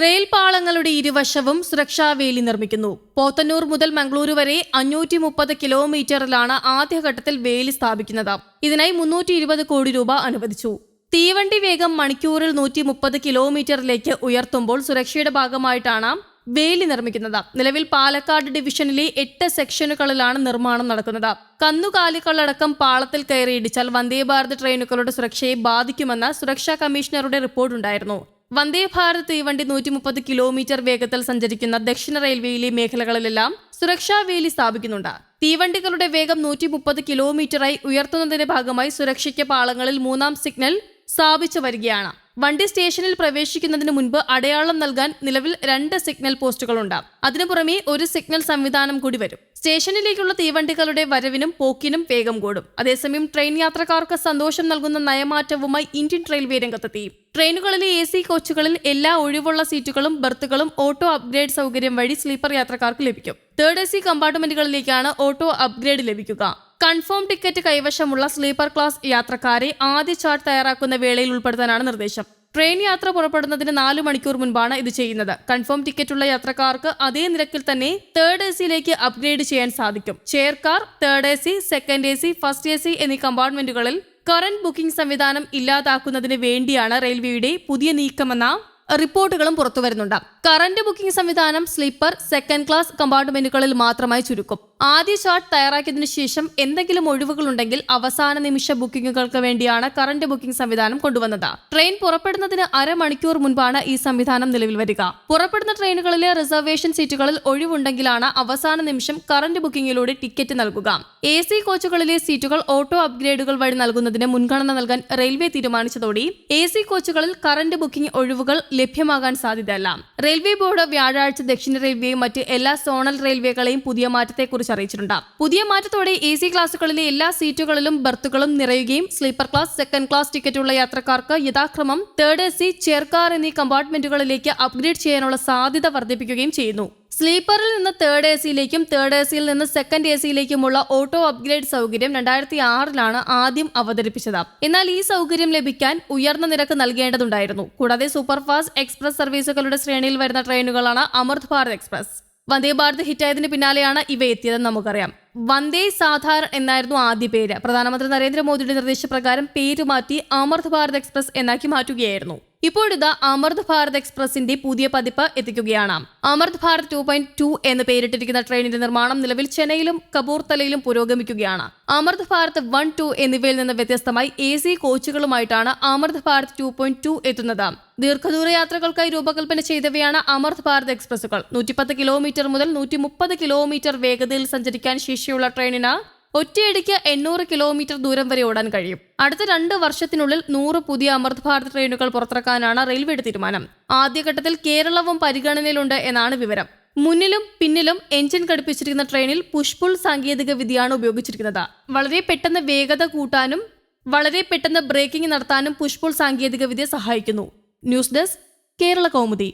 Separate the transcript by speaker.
Speaker 1: Rail പാളങ്ങളുടെ ഇരുവശവും സുരക്ഷാവേലി നിർമ്മിക്കുന്നു. പോത്തന്നൂർ മുതൽ മംഗളൂരു വരെ അഞ്ഞൂറ്റി മുപ്പത് കിലോമീറ്ററിലാണ് ആദ്യഘട്ടത്തിൽ വേലി സ്ഥാപിക്കുന്നത്. ഇതിനായി മുന്നൂറ്റി ഇരുപത് കോടി രൂപ അനുവദിച്ചു. തീവണ്ടി വേഗം മണിക്കൂറിൽ നൂറ്റി മുപ്പത് കിലോമീറ്ററിലേക്ക് ഉയർത്തുമ്പോൾ സുരക്ഷയുടെ ഭാഗമായിട്ടാണ് വേലി നിർമ്മിക്കുന്നത്. നിലവിൽ പാലക്കാട് ഡിവിഷനിലെ എട്ട് സെക്ഷനുകളിലാണ് നിർമ്മാണം നടക്കുന്നത്. കന്നുകാലികളടക്കം പാളത്തിൽ കയറി ഇടിച്ചാൽ വന്ദേ ഭാരത് ട്രെയിനുകളുടെ സുരക്ഷയെ ബാധിക്കുമെന്ന സുരക്ഷാ കമ്മീഷണറുടെ റിപ്പോർട്ടുണ്ടായിരുന്നു. വന്ദേ ഭാരത് തീവണ്ടി നൂറ്റി മുപ്പത് കിലോമീറ്റർ വേഗത്തിൽ സഞ്ചരിക്കുന്ന ദക്ഷിണ റെയിൽവേയിലെ മേഖലകളിലെല്ലാം സുരക്ഷാ വേലി സ്ഥാപിക്കുന്നുണ്ട്. തീവണ്ടികളുടെ വേഗം നൂറ്റി മുപ്പത് കിലോമീറ്ററായി ഉയർത്തുന്നതിന്റെ ഭാഗമായി സുരക്ഷയ്ക്ക് പാളങ്ങളിൽ മൂന്നാം സിഗ്നൽ സ്ഥാപിച്ചു വരികയാണ്. വണ്ടി സ്റ്റേഷനിൽ പ്രവേശിക്കുന്നതിന് മുൻപ് അടയാളം നൽകാൻ നിലവിൽ രണ്ട് സിഗ്നൽ പോസ്റ്റുകളുണ്ട്. അതിനു പുറമെ ഒരു സിഗ്നൽ സംവിധാനം കൂടി വരും. സ്റ്റേഷനിലേക്കുള്ള തീവണ്ടികളുടെ വരവിനും പോക്കിനും വേഗം കൂടും. അതേസമയം ട്രെയിൻ യാത്രക്കാർക്ക് സന്തോഷം നൽകുന്ന നയമാറ്റവുമായി ഇന്ത്യൻ റെയിൽവേ രംഗത്തെത്തി. ട്രെയിനുകളിലെ എ സി കോച്ചുകളിൽ എല്ലാ ഒഴിവുള്ള സീറ്റുകളും ബർത്തുകളും ഓട്ടോ അപ്ഗ്രേഡ് സൗകര്യം വഴി സ്ലീപ്പർ യാത്രക്കാർക്ക് ലഭിക്കും. തേർഡ് എ സി കമ്പാർട്ട്മെന്റുകളിലേക്കാണ് ഓട്ടോ അപ്ഗ്രേഡ് ലഭിക്കുക. കൺഫേം ടിക്കറ്റ് കൈവശമുള്ള സ്ലീപ്പർ ക്ലാസ് യാത്രക്കാരെ ആദ്യ ചാർട്ട് തയ്യാറാക്കുന്ന വേളയിൽ ഉൾപ്പെടുത്താനാണ് നിർദ്ദേശം. ട്രെയിൻ യാത്ര പുറപ്പെടുന്നതിന് നാല് മണിക്കൂർ മുൻപാണ് ഇത് ചെയ്യുന്നത്. കൺഫേം ടിക്കറ്റ് ഉള്ള യാത്രക്കാർക്ക് അതേ നിരക്കിൽ തന്നെ തേർഡ് എ സിയിലേക്ക് അപ്ഗ്രേഡ് ചെയ്യാൻ സാധിക്കും. Chair car third A C second A C first A C എന്നീ കമ്പാർട്ട്മെന്റുകളിൽ കറന്റ് ബുക്കിംഗ് സംവിധാനം ഇല്ലാതാക്കുന്നതിന് വേണ്ടിയാണ് റെയിൽവേയുടെ പുതിയ നീക്കമെന്ന റിപ്പോർട്ടുകളും പുറത്തുവരുന്നുണ്ട്. കറന്റ് ബുക്കിംഗ് സംവിധാനം സ്ലീപ്പർ സെക്കൻഡ് ക്ലാസ് കമ്പാർട്ട്മെന്റുകളിൽ മാത്രമായി ചുരുക്കും. ആദ്യ ചാർട്ട് തയ്യാറാക്കിയതിനു ശേഷം എന്തെങ്കിലും ഒഴിവുകൾ ഉണ്ടെങ്കിൽ അവസാന നിമിഷ ബുക്കിംഗുകൾക്ക് വേണ്ടിയാണ് കറന്റ് ബുക്കിംഗ് സംവിധാനം കൊണ്ടുവന്നത്. ട്രെയിൻ പുറപ്പെടുന്നതിന് അരമണിക്കൂർ മുൻപാണ് ഈ സംവിധാനം നിലവിൽ വരിക. പുറപ്പെടുന്ന ട്രെയിനുകളിലെ റിസർവേഷൻ സീറ്റുകളിൽ ഒഴിവുണ്ടെങ്കിലാണ് അവസാന നിമിഷം കറന്റ് ബുക്കിംഗിലൂടെ ടിക്കറ്റ് നൽകുക. എ സി കോച്ചുകളിലെ സീറ്റുകൾ ഓട്ടോ അപ്ഗ്രേഡുകൾ വഴി നൽകുന്നതിന് മുൻഗണന നൽകാൻ റെയിൽവേ തീരുമാനിച്ചതോടെ എ സി കോച്ചുകളിൽ കറന്റ് ബുക്കിംഗ് ഒഴിവുകൾ ലഭ്യമാകാൻ സാധ്യതയല്ല. റെയിൽവേ ബോർഡ് വ്യാഴാഴ്ച ദക്ഷിണ റെയിൽവേയും മറ്റ് എല്ലാ സോണൽ റെയിൽവേകളെയും പുതിയ മാറ്റത്തെക്കുറിച്ച് അറിയിച്ചിട്ടുണ്ട്. പുതിയ മാറ്റത്തോടെ എ സി ക്ലാസുകളിലെ എല്ലാ സീറ്റുകളിലും ബർത്തുകളും നിറയുകയും സ്ലീപ്പർ ക്ലാസ് സെക്കൻഡ് ക്ലാസ് ടിക്കറ്റുള്ള യാത്രക്കാർക്ക് യഥാക്രമം തേർഡ് എ സി ചെയർകാർ എന്നീ കമ്പാർട്ട്മെന്റുകളിലേക്ക് അപ്ഗ്രേഡ് ചെയ്യാനുള്ള സാധ്യത വർദ്ധിപ്പിക്കുകയും ചെയ്യുന്നു. സ്ലീപ്പറിൽ നിന്ന് തേർഡ് എ സിയിലേക്കും തേർഡ് എ സിയിൽ നിന്ന് സെക്കൻഡ് എ സിയിലേക്കുമുള്ള ഓട്ടോ അപ്ഗ്രേഡ് സൗകര്യം രണ്ടായിരത്തി ആറിലാണ് ആദ്യം അവതരിപ്പിച്ചത്. എന്നാൽ ഈ സൗകര്യം ലഭിക്കാൻ ഉയർന്ന നിരക്ക് നൽകേണ്ടതുണ്ടായിരുന്നു. കൂടാതെ സൂപ്പർഫാസ്റ്റ് എക്സ്പ്രസ് സർവീസുകളുടെ ശ്രേണിയിൽ വരുന്ന ട്രെയിനുകളാണ് അമൃത് ഭാരത് എക്സ്പ്രസ്. വന്ദേ ഭാരത് ഹിറ്റായതിന് പിന്നാലെയാണ് ഇവ എത്തിയതെന്ന് നമുക്കറിയാം. വന്ദേ സാധാരൺ എന്നായിരുന്നു ആദ്യ പേര്. പ്രധാനമന്ത്രി നരേന്ദ്രമോദിയുടെ നിർദ്ദേശപ്രകാരം പേര് മാറ്റി അമൃത് ഭാരത് എക്സ്പ്രസ് എന്നാക്കി മാറ്റുകയായിരുന്നു. ഇപ്പോഴിതാ അമൃത് ഭാരത് എക്സ്പ്രസിന്റെ പുതിയ പതിപ്പ് എത്തിക്കുകയാണ്. Amrit Bharat two point two എന്ന് പേരിട്ടിരിക്കുന്ന ട്രെയിനിന്റെ നിർമ്മാണം നിലവിൽ ചെന്നൈയിലും കപൂർത്തലയിലും പുരോഗമിക്കുകയാണ്. അമൃത് ഭാരത് വൺ ടു എന്നിവയിൽ നിന്ന് വ്യത്യസ്തമായി A C കോച്ചുകളുമായിട്ടാണ് Amrit Bharat two point two എത്തുന്നത്. ദീർഘദൂര യാത്രകൾക്കായി രൂപകൽപ്പന ചെയ്തവയാണ് അമൃത് ഭാരത് എക്സ്പ്രസുകൾ നൂറ്റിപ്പത്ത് കിലോമീറ്റർ മുതൽ നൂറ്റി കിലോമീറ്റർ വേഗതയിൽ സഞ്ചരിക്കാൻ ശേഷിയുള്ള ട്രെയിനിന് ഒറ്റയടിക്ക് എണ്ണൂറ് കിലോമീറ്റർ ദൂരം വരെ ഓടാൻ കഴിയും. അടുത്ത രണ്ട് വർഷത്തിനുള്ളിൽ നൂറ് പുതിയ അമൃത് ഭാരത് ട്രെയിനുകൾ പുറത്തിറക്കാനാണ് റെയിൽവേയുടെ തീരുമാനം. ആദ്യഘട്ടത്തിൽ കേരളവും പരിഗണനയിലുണ്ട് എന്നാണ് വിവരം. മുന്നിലും പിന്നിലും എഞ്ചിൻ ഘടിപ്പിച്ചിരിക്കുന്ന ട്രെയിനിൽ പുഷ്പുൾ സാങ്കേതിക വിദ്യയാണ് ഉപയോഗിച്ചിരിക്കുന്നത്. വളരെ പെട്ടെന്ന് വേഗത കൂട്ടാനും വളരെ പെട്ടെന്ന് ബ്രേക്കിംഗ് നടത്താനും പുഷ്പുൾ സാങ്കേതിക വിദ്യ സഹായിക്കുന്നു. News desk Kerala Kaumudi.